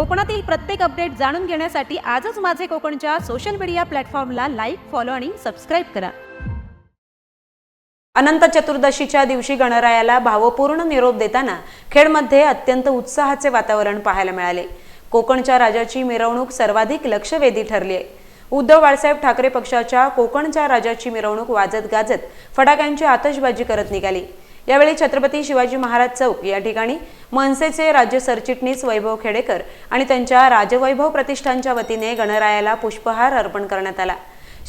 कोकणातील प्रत्येक अपडेट जाणून घेण्यासाठी आजच माझे कोकणच्या सोशल मीडिया प्लॅटफॉर्मला लाईक फॉलो आणि सबस्क्राईब करा. अनंत चतुर्दशीच्या दिवशी गणरायाला भावपूर्ण निरोप देताना खेडमध्ये अत्यंत उत्साहाचे वातावरण पाहायला मिळाले. कोकणच्या राजाची मिरवणूक सर्वाधिक लक्षवेधी ठरली आहे. उद्धव बाळासाहेब ठाकरे पक्षाच्या कोकणच्या राजाची मिरवणूक वाजत गाजत फटाक्यांची आतषबाजी करत निघाली. यावेळी छत्रपती शिवाजी महाराज चौक या ठिकाणी मनसेचे राज्य सरचिटणीस वैभव खेडेकर आणि त्यांच्या राजवैभव प्रतिष्ठानच्या वतीने गणरायाला पुष्पहार अर्पण करण्यात आला.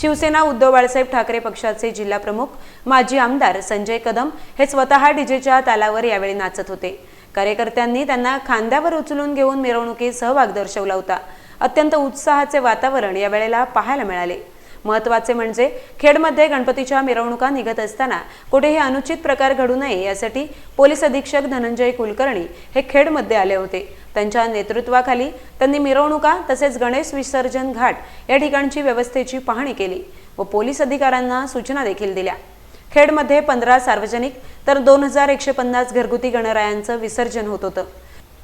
शिवसेना उद्धव बाळासाहेब ठाकरे पक्षाचे जिल्हा प्रमुख माजी आमदार संजय कदम हे स्वतः डीजेच्या तालावर यावेळी नाचत होते. कार्यकर्त्यांनी त्यांना खांद्यावर उचलून घेऊन मिरवणुकीत सहभाग दर्शवला होता. अत्यंत उत्साहाचे वातावरण यावेळेला पाहायला मिळाले. महत्त्वाचे म्हणजे खेडमध्ये गणपतीच्या मिरवणुका निघत असताना कुठेही अनुचित प्रकार घडू नये यासाठी पोलीस अधीक्षक धनंजय कुलकर्णी हे खेडमध्ये आले होते. त्यांच्या नेतृत्वाखाली त्यांनी मिरवणुका तसेच गणेश विसर्जन घाट या ठिकाणची व्यवस्थेची पाहणी केली व पोलीस अधिकाऱ्यांना सूचना देखील दिल्या. खेडमध्ये पंधरा सार्वजनिक तर दोन हजार एकशे पन्नास घरगुती गणरायांचं विसर्जन होत होतं.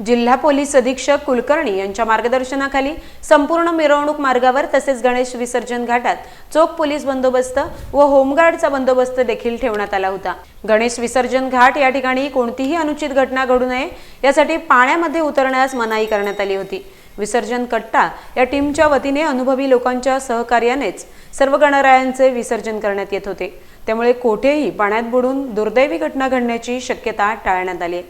जिल्हा पोलीस अधीक्षक कुलकर्णी यांच्या मार्गदर्शनाखाली संपूर्ण मिरवणूक मार्गावर तसेच गणेश विसर्जन घाटात चोख पोलीस बंदोबस्त व होमगार्डचा बंदोबस्त देखील ठेवण्यात आला होता. गणेश विसर्जन घाट या ठिकाणी कोणतीही अनुचित घटना घडू नये यासाठी पाण्यामध्ये उतरण्यास मनाई करण्यात आली होती. विसर्जन कट्टा या टीमच्या वतीने अनुभवी लोकांच्या सहकार्यानेच सर्व गणरायांचे विसर्जन करण्यात येत होते. त्यामुळे कोठेही पाण्यात बुडून दुर्दैवी घटना घडण्याची शक्यता टाळण्यात आली